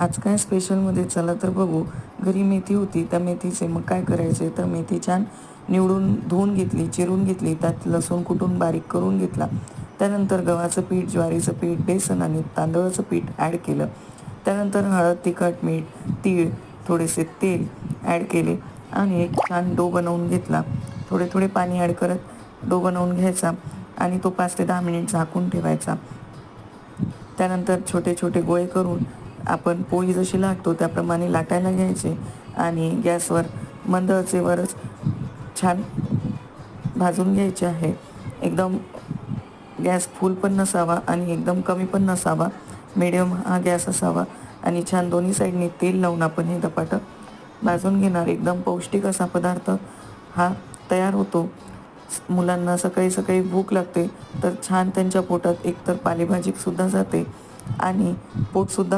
आज काय स्पेशलमध्ये चला तर बघू. घरी मेथी होती त्या मेथीचे मग काय करायचे? तर मेथी छान निवडून धुवून घेतली चिरून घेतली. त्यात लसूण कुटून बारीक करून घेतला. त्यानंतर गव्हाचं पीठ ज्वारीचं पीठ बेसन आणि तांदळाचं पीठ ॲड केलं. त्यानंतर हळद तिखट मीठ तीळ थोडेसे तेल ॲड केले आणि एक छान डो बनवून घेतला. थोडे थोडे पाणी ॲड करत डो बनवून घ्यायचा आणि तो पाच ते दहा मिनिट झाकून ठेवायचा. त्यानंतर छोटे छोटे गोळे करून आपण पोळी जशी लागतो त्याप्रमाणे लाटायला घ्यायचे आणि गॅसवर मंद आचेवरच छान भाजून घ्यायचे आहे. एकदम गॅस फुल पण नसावा आणि एकदम कमी पण नसावा. मिडियम हा गॅस असावा आणि छान दोन्ही साईडने तेल लावून आपण हे धपाटं भाजून घेणार. एकदम पौष्टिक असा पदार्थ हा तयार होतो. मुलांना सकाळी सकाळी भूक लागते तर छान त्यांच्या पोटात एकतर पालेभाजीसुद्धा जाते आणि पोटसुद्धा